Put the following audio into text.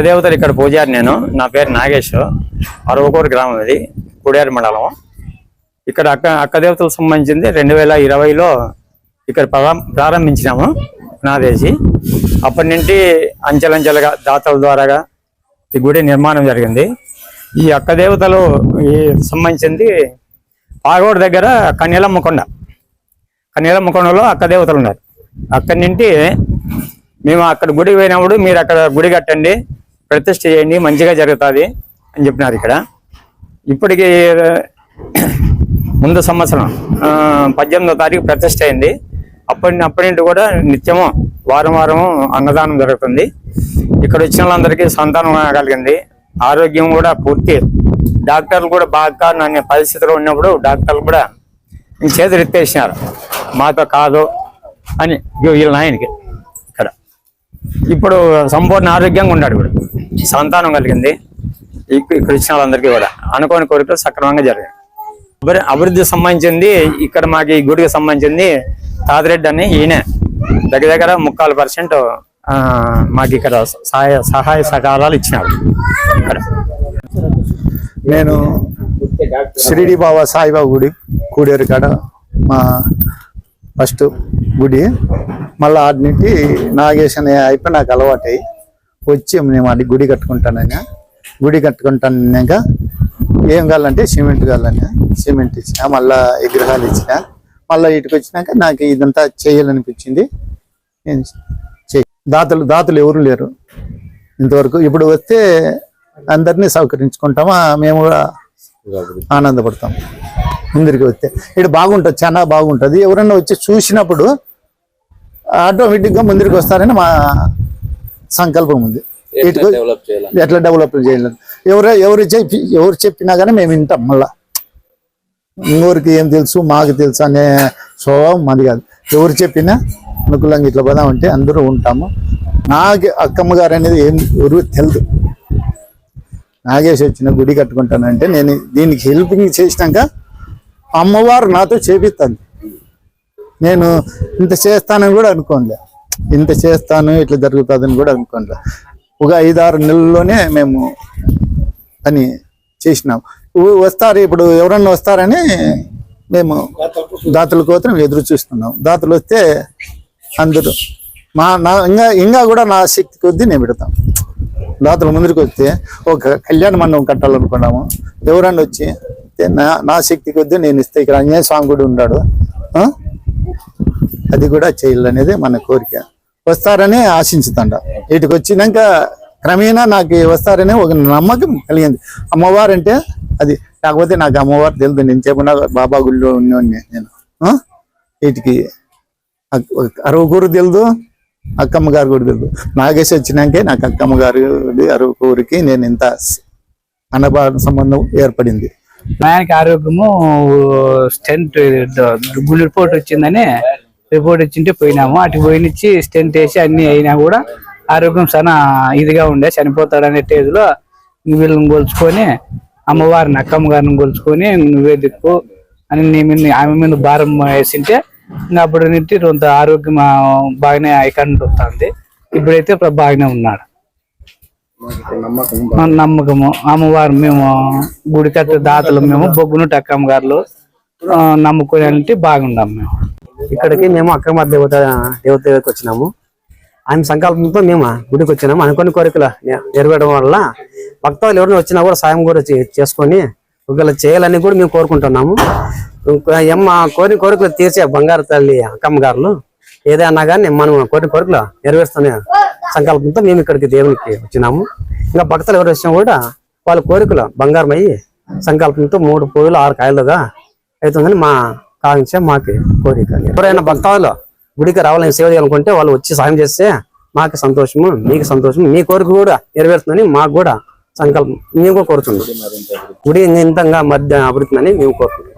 దేవతలు ఇక్కడ పూజారి నేను. నా పేరు నాగేష్. అరవకూరు గ్రామం ఇది. కుడియారి మండలం. ఇక్కడ అక్క అక్క దేవతలకు సంబంధించింది రెండు వేల ఇరవైలో ఇక్కడ ప్రారం- ప్రారంభించినాము నాదేసి. అప్పటి నుండి అంచెలంచెలుగా దాతల ద్వారాగా ఈ గుడి నిర్మాణం జరిగింది. ఈ అక్క దేవతలు ఈ సంబంధించింది పాగోడు దగ్గర కన్యలమ్మ కొండ. కన్యలమ్మ కొండలో అక్క దేవతలు ఉన్నారు. అక్కడి నుండి మేము అక్కడ గుడికి పోయినప్పుడు మీరు అక్కడ గుడి కట్టండి. ప్రతిష్ట చేయండి మంచిగా జరుగుతుంది అని చెప్పినారు ఇక్కడ. ఇప్పటికి ముందు సంవత్సరం ఆ, పద్దెనిమిదో తారీఖు ప్రతిష్ట అయింది. అప్పటి అప్పటి నుండి కూడా నిత్యము వారం వారం అన్నదానం జరుగుతుంది. ఇక్కడ వచ్చిన వాళ్ళందరికీ సంతానం కలిగింది ఆరోగ్యం కూడా పూర్తి. డాక్టర్లు కూడా బాగా నన్ను పరిస్థితిలో ఉన్నప్పుడు డాక్టర్లు కూడా చేతులు ఎత్తేసినారు. మాతో కాదు అని వీళ్ళ నాయనకి ఇక్కడ. ఇప్పుడు సంపూర్ణ ఆరోగ్యంగా ఉన్నాడు ఇప్పుడు. సంతానం కలిగింది. ఇక్కడ ఇచ్చిన వాళ్ళందరికీ కూడా. అనుకోని కోరికలు సక్రమంగా జరిగాయి. అభివృ- అభివృద్ధి సంబంధించింది ఇక్కడ మాకు ఈ గుడికి సంబంధించింది తాతిరెడ్డి అని ఈయన. దగ్గర దగ్గర ముక్కాలు పర్సెంట్ మాకు ఇక్కడ సహాయ సహాయ సహకారాలు ఇచ్చినాడు ఇక్కడ నేను షిరిడి బాబా సాయిబాబా గుడి కూడేరు కాడ మా ఫస్ట్ గుడి. మళ్ళీ ఆటి నుండి నాగేశ్ అనే అయిపోయి నాకు అలవాటై వచ్చి మేము అది గుడి కట్టుకుంటానని గుడి కట్టుకుంటానక ఏం కావాలంటే సిమెంట్ కావాలని సిమెంట్ ఇచ్చిన మళ్ళా విగ్రహాలు ఇచ్చిన మళ్ళీ ఇటుకు వచ్చినాక నాకు ఇదంతా చేయాలనిపించింది. నేను దాతలు దాతలు ఎవరు లేరు. ఇంతవరకు ఇప్పుడు వస్తే అందరినీ సౌకరించుకుంటామా మేము కూడా ఆనందపడతాం. ముందరికి వస్తే. ఇక్కడ బాగుంటుంది చాలా బాగుంటుంది. ఎవరైనా వచ్చి చూసినప్పుడు ఆటోమేటిక్గా ముందరికి వస్తారని మా సంకల్పం ఉంది. ఎట్లా డెవలప్ చేయాలి? ఎవరు ఎవరు చెప్పి ఎవరు చెప్పినా కానీ మేము వింటాం మళ్ళా. ఇంకోరికి ఏం తెలుసు మాకు తెలుసు అనే స్వభావం మాది కాదు. ఎవరు చెప్పినా అనుకూలంగా ఇట్లా పోదామంటే అందరూ ఉంటాము. నాకు అక్కమ్మ గారు అనేది ఏం ఎవరు తెలియదు నాగేష్ వచ్చిన గుడి కట్టుకుంటానంటే నేను దీనికి హెల్పింగ్ చేసినాక అమ్మవారు నాతో చేపిస్తాను. నేను ఇంత చేస్తానని కూడా అనుకోనులే. ఇంత చేస్తాను ఇట్లా జరుగుతుందని కూడా అనుకోండి ఒక ఐదారు నెలల్లోనే మేము అని చేసినాం. వస్తారు ఇప్పుడు ఎవరన్నా వస్తారని మేము దాతల కోసం ఎదురు చూస్తున్నాం. దాతలు వస్తే అందరూ మా నా ఇంకా ఇంకా కూడా నా శక్తి కొద్దీ నేను పెడతాం. దాతల ముందుకు వస్తే ఒక కళ్యాణ మండపం కట్టాలనుకున్నాము. ఎవరన్నా వచ్చి నా నా శక్తి కొద్దీ నేను ఇస్తే ఇక్కడ అంజనేయ స్వామి కూడా ఉన్నాడు. అది కూడా చేయాలనేది మన కోరిక. వస్తారని ఆశించుతాండ. వీటికి వచ్చినాక క్రమేణా నాకు వస్తారనే ఒక నమ్మకం కలిగింది. అమ్మవారు అంటే అది కాకపోతే నాకు అమ్మవారు తెలియదు నేను చెప్పిన బాబా గుళ్ళో ఉన్నవాడిని నేను. వీటికి వీటికి అరవకూరు తెలుదు అక్కమ్మ గారు కూడా తెలుదు. నాగేశ్ వచ్చినాకే నాకు అక్కమ్మ గారు అరవకూరికి నేను ఇంత అనబాడ సంబంధం ఏర్పడింది. ఆయనకి ఆరోగ్యము స్టెంట్ గుండె రిపోర్ట్ వచ్చిందని రిపోర్ట్ వచ్చింటే పోయినాము. అటు పోయినిచ్చి స్టెంట్ వేసి అన్ని అయినా కూడా ఆరోగ్యం చాలా ఇదిగా ఉండే. చనిపోతాడనే స్టేజ్లో వీళ్ళని కొలుచుకొని అమ్మవారిని అక్కమ్మ గారిని కొలుచుకొని నువ్వే దిక్కు అని నీ మీద ఆమె మీద భారం వేసింటే ఇంకా అప్పటి నుంచి కొంత ఆరోగ్యం బాగానే ఐకాంట్ వస్తుంది. ఇప్పుడైతే ఇప్పుడు బాగానే ఉన్నాడు. నమ్మకము. అమ్మవారు మేము గుడి కట్టే దాతలు మేము బొగ్గును టక్కమ్మ గారు నమ్ముకుని అంటే బాగుండాం మేము. ఇక్కడికి మేము అక్రమ దేవత దేవత దగ్గరికి వచ్చినాము. ఆయన సంకల్పంతో మేము గుడికి వచ్చినాము. అనుకోని కోరికలు నెరవేయడం వల్ల భక్తులు ఎవరైనా వచ్చినా కూడా సాయం కూడా చేసుకొని ఒకవేళ చేయాలని కూడా మేము కోరుకుంటున్నాము. ఇంకా కోరిన కోరికలు తీర్చే బంగారు తల్లి అక్కమ్మ గారులు ఏదైనా కానీ మనం కోరిన కోరికలు నెరవేరుస్తున్న సంకల్పంతో మేము ఇక్కడికి దేవునికి వచ్చినాము. ఇంకా భక్తులు ఎవరు వచ్చినా కూడా వాళ్ళ కోరికలు బంగారం అయ్యి సంకల్పంతో మూడు పూలు ఆరు కాయలుగా అవుతుందని మా కాంక్ష మాకు కోరిక ఎవరైనా భక్తాలు గుడికి రావాలని సేవ చేయాలనుకుంటే వాళ్ళు వచ్చి సాయం చేస్తే మాకు సంతోషము మీకు సంతోషము మీ కోరిక కూడా నెరవేరుతుందని మాకు కూడా సంకల్పం. మేము కూడా కోరుతున్నాం. గుడి ఇంతంగా మధ్య అభివృద్ధి అని మేము కోరుతున్నాం.